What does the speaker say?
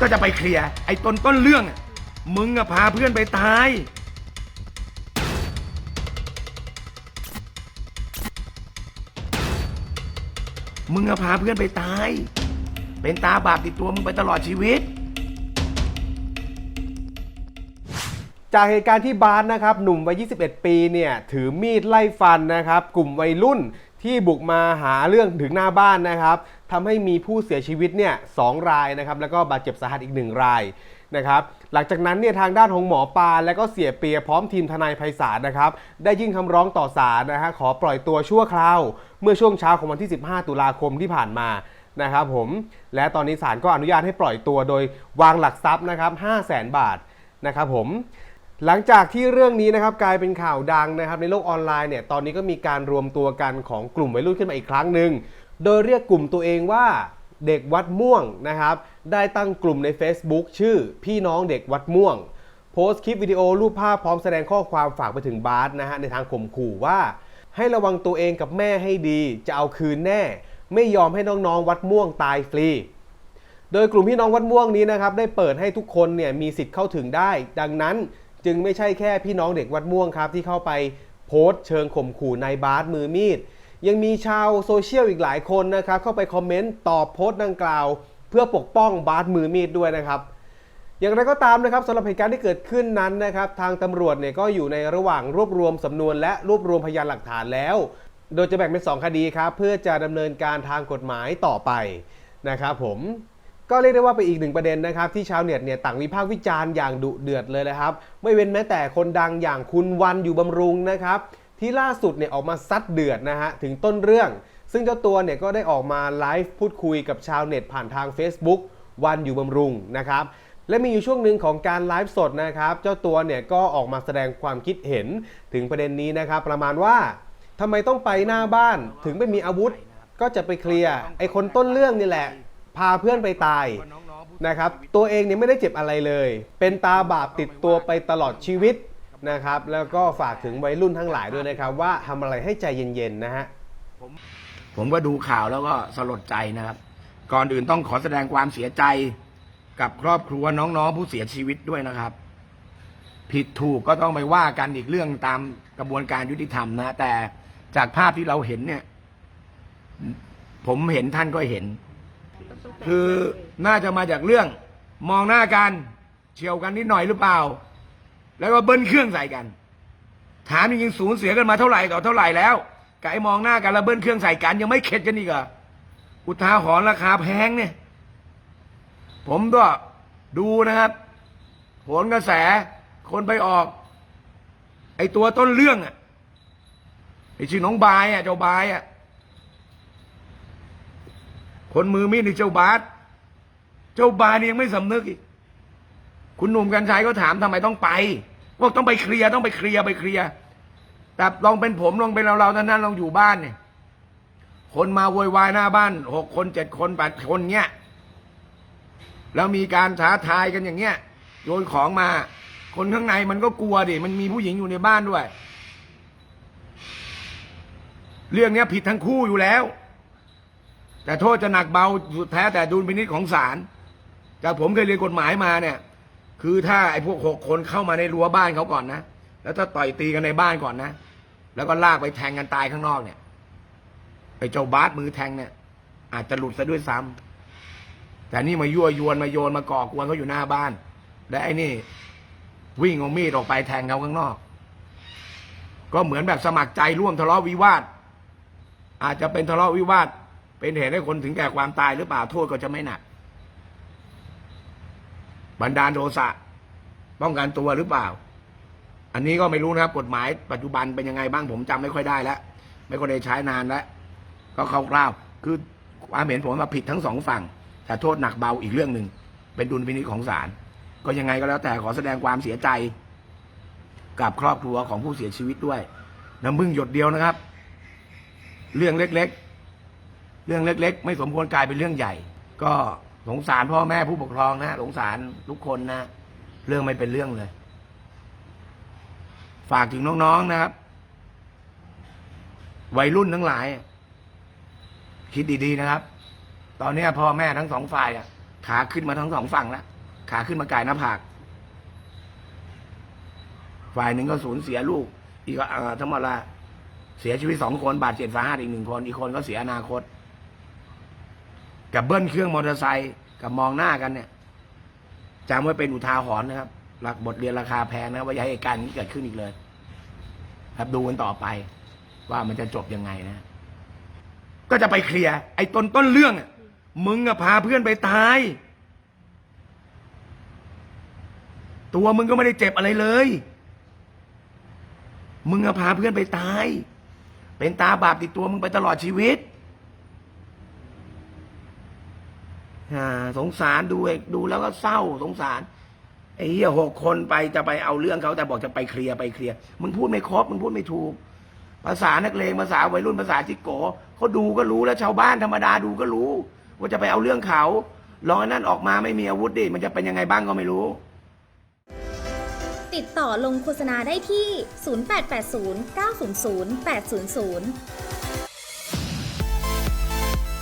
ก็จะไปเคลียร์ไอ้ต้นต้นเรื่องอะมึงอะพาเพื่อนไปตาย มึงอะพาเพื่อนไปตาย เป็นตาบาปติดตัวมึงไปตลอดชีวิต จากเหตุการณ์ที่บาสนะครับ หนุ่มวัย 21 ปีเนี่ยถือมีดไล่ฟันนะครับ กลุ่มวัยรุ่นที่บุกมาหาเรื่องถึงหน้าบ้านนะครับ ทำให้มีผู้เสียชีวิตเนี่ยสองรายนะครับแล้วก็บาดเจ็บสาหัสอีกหนึ่งรายนะครับหลังจากนั้นเนี่ยทางด้านของหมอปลาและก็เสียเปียพร้อมทีมทนายไพศาลนะครับได้ยื่นคำร้องต่อศาลนะฮะขอปล่อยตัวชั่วคราว เมื่อช่วงเช้าของวันที่ 15 ตุลาคมที่ผ่านมานะครับผมและตอนนี้ศาลก็อนุญาตให้ปล่อยตัวโดยวางหลักทรัพย์นะครับ 5 0 0 0 0 0บาทนะครับผมหลังจากที่เรื่องนี้นะครับกลายเป็นข่าวดังนะครับในโลกออนไลน์เนี่ยตอนนี้ก็มีการรวมตัวกันของกลุ่มวัยรุ่นขึ้นมาอีกครั้งหนึ่ง โดยเรียกกลุ่มตัวเองว่าเด็กวัดม่วงนะครับ ได้ตั้งกลุ่มใน Facebook ชื่อพี่น้องเด็กวัดม่วง โพสต์คลิปวิดีโอรูปภาพพร้อมแสดงข้อความฝากไปถึงบาสนะฮะในทางข่มขู่ว่า ให้ระวังตัวเองกับแม่ให้ดี จะเอาคืนแน่ ไม่ยอมให้น้องๆวัดม่วงตายฟรี โดยกลุ่มพี่น้องวัดม่วงนี้นะครับได้เปิดให้ทุกคนเนี่ยมีสิทธิ์เข้าถึงได้ ดังนั้นจึงไม่ใช่แค่พี่น้องเด็กวัดม่วงครับที่เข้าไปโพสต์เชิงข่มขู่นายบาสมือมีด ยังมีชาวโซเชียลอีกหลายคนนะครับเข้าไปคอมเมนต์ตอบโพสต์ดังกล่าว เพื่อปกป้องบาสมือมีดด้วยนะครับอย่างไรก็ตามนะครับสำหรับเหตุการณ์ที่เกิดขึ้นนั้นนะครับทางตำรวจเนี่ยก็อยู่ในระหว่างรวบรวมสำนวน และรวบรวมพยานหลักฐานแล้ว โดยจะแบ่งเป็น 2 คดีครับเพื่อจะดำเนินการทางกฎหมายต่อไปนะครับผมก็เรียกได้ว่าเป็นอีกหนึ่งประเด็นนะครับที่ชาวเน็ตเนี่ยต่างวิพากษ์วิจารณ์อย่างดุเดือดเลยนะครับ ไม่เว้นแม้แต่คนดังอย่างคุณวันอยู่บำรุงนะครับ ที่ล่าสุดเนี่ยออกมาซัดเดือดนะฮะถึงต้นเรื่อง ซึ่งเจ้าตัวเนี่ยก็ได้ออกมาไลฟ์พูดคุยกับชาวเน็ตผ่านทาง Facebook วันอยู่บำรุงนะครับและมีอยู่ช่วงหนึ่งของการไลฟ์สดนะครับ เจ้าตัวเนี่ยก็ออกมาแสดงความคิดเห็นถึงประเด็นนี้นะครับ ประมาณว่าทำไมต้องไปหน้าบ้านถึงไม่มีอาวุธ ก็จะไปเคลียร์ไอ้คนต้นเรื่องนี่แหละ พาเพื่อนไปตายนะครับ ตัวเองเนี่ยไม่ได้เจ็บอะไรเลย เป็นตาบาปติดตัวไปตลอดชีวิต นะครับ แล้วก็ฝากถึงวัยรุ่นทั้งหลายด้วยนะครับ ว่าทำอะไรให้ใจเย็นๆนะฮะ ผมก็ดูข่าวแล้วก็สลดใจนะครับ ก่อนอื่นต้องขอแสดงความเสียใจกับครอบครัวน้องๆผู้เสียชีวิตด้วยนะครับ ผิดถูกก็ต้องไปว่ากันอีกเรื่องตามกระบวนการยุติธรรมนะ แต่จากภาพที่เราเห็นเนี่ย ผมเห็นท่านก็เห็น คือน่าจะมาจากเรื่อง มองหน้ากันเฉียวกันนิดหน่อยหรือเปล่า แล้วก็เบิ้ลเครื่องใส่กัน ถามจริงๆสูญเสียกันมาเท่าไหร่ต่อเท่าไหร่แล้วไก่มองหน้ากันแล้วเบิ้ลเครื่องใส่กัน ยังไม่เข็ดกันอีกเหรออุทาหรณ์ราคาแพงเนี่ย ผมก็ดูนะครับโหนกระแส คนไปออก ไอตัวต้นเรื่องอะไอชื่อน้องบายอะเจ้าบายอะคนมือมีดนี่เจ้าบาสเจ้าบายนี่ยังไม่สำนึกอีก คุณหนุ่มกัญชัยก็ถามทำไมต้องไปบอกต้องไปเคลียร์ต้องไปเคลียร์ไปเคลียร์แต่ลองเป็นผมลองเป็นเราเราท่านนั้นลองอยู่บ้านเนี่ย คนมาโวยวายหน้าบ้านหกคนเจ็ดคนแปดคนเงี้ยแล้วมีการท้าทายกันอย่างเงี้ยโยนของมา คนข้างในมันก็กลัวดิมันมีผู้หญิงอยู่ในบ้านด้วย เรื่องเนี้ยผิดทั้งคู่อยู่แล้ว แต่โทษจะหนักเบาสุดแท้แต่ดุลพินิจของศาลจากผมเคยเรียนกฎหมายมาเนี่ย คือถ้าไอ้พวกหกคนเข้ามาในรั้วบ้านเขาก่อนนะ แล้วถ้าต่อยตีกันในบ้านก่อนนะ แล้วก็ลากไปแทงกันตายข้างนอกเนี่ย ไอ้เจ้าบาสมือแทงเนี่ย อาจจะหลุดซะด้วยซ้ำแต่นี่มายั่วยวนมาโยนมาก่อกวนเขาอยู่หน้าบ้าน และไอ้นี่ วิ่งเอามีดออกไปแทงเขาข้างนอก ก็เหมือนแบบสมัครใจร่วมทะเลาะวิวาท อาจจะเป็นทะเลาะวิวาท เป็นเหตุให้คนถึงแก่ความตายหรือเปล่าโทษก็จะไม่หนัก บันดาลโทสะป้องกันตัวหรือเปล่า อันนี้ก็ไม่รู้นะครับ กฎหมายปัจจุบันเป็นยังไงบ้างผมจำไม่ค่อยได้แล้ว ไม่ค่อยได้ใช้นานแล้ว ก็คร่าวๆคือความเห็นผมมาผิดทั้งสองฝั่ง แต่โทษหนักเบาอีกเรื่องหนึ่ง เป็นดุลพินิจของศาล ก็ยังไงก็แล้วแต่ขอแสดงความเสียใจ กับครอบครัวของผู้เสียชีวิตด้วย น้ำมึงหยดเดียวนะครับ เรื่องเล็กๆ เรื่องเล็ก ๆ ไม่สมควรกลายเป็นเรื่องใหญ่ ก็ สงสารพ่อแม่ผู้ปกครองนะสงสารทุกคนนะเรื่องไม่เป็นเรื่องเลย ฝากถึงน้องๆนะครับ วัยรุ่นทั้งหลาย คิดดีๆนะครับ ตอนนี้พ่อแม่ทั้งสองฝ่ายอะขาขึ้นมาทั้งสองฝั่งแล้วขาขึ้นมากายหน้าผาก ฝ่ายหนึ่งก็สูญเสียลูก อีกก็เออทั้งหมดละเสียชีวิตสองคนบาดเจ็บสาหัสอีกหนึ่งคน อีกคนก็เสียอนาคต กับเบิ้ลเครื่องมอเตอร์ไซค์กับมองหน้ากันเนี่ยจำไว้เป็นอุทาหรณ์นะครับ หลักบทเรียนราคาแพงนะว่าอย่าให้การนี้เกิดขึ้นอีกเลย ครับดูกันต่อไป ว่ามันจะจบยังไงนะ ก็จะไปเคลียร์ไอ้ต้นต้นเรื่องมึงอะพาเพื่อนไปตาย ตัวมึงก็ไม่ได้เจ็บอะไรเลย มึงอะพาเพื่อนไปตาย เป็นตาบาปติดตัวมึงไปตลอดชีวิตอ่า สงสารดูเอกดูแล้วก็เศร้าสงสารไอ้เหี้ยหกคนไปจะไปเอาเรื่องเขาแต่บอกจะไปเคลียร์ไปเคลียร์มึงพูดไม่ครบมึงพูดไม่ถูก ภาษานักเลงภาษาวัยรุ่นภาษาจิกโกเขาดูก็รู้แล้วชาวบ้านธรรมดาดูก็รู้ ว่าจะไปเอาเรื่องเขาลองอันนั้นออกมาไม่มีอาวุธดิมันจะเป็นยังไงบ้างก็ไม่รู้ ติดต่อลงโฆษณาได้ที่ 0880 900 800เ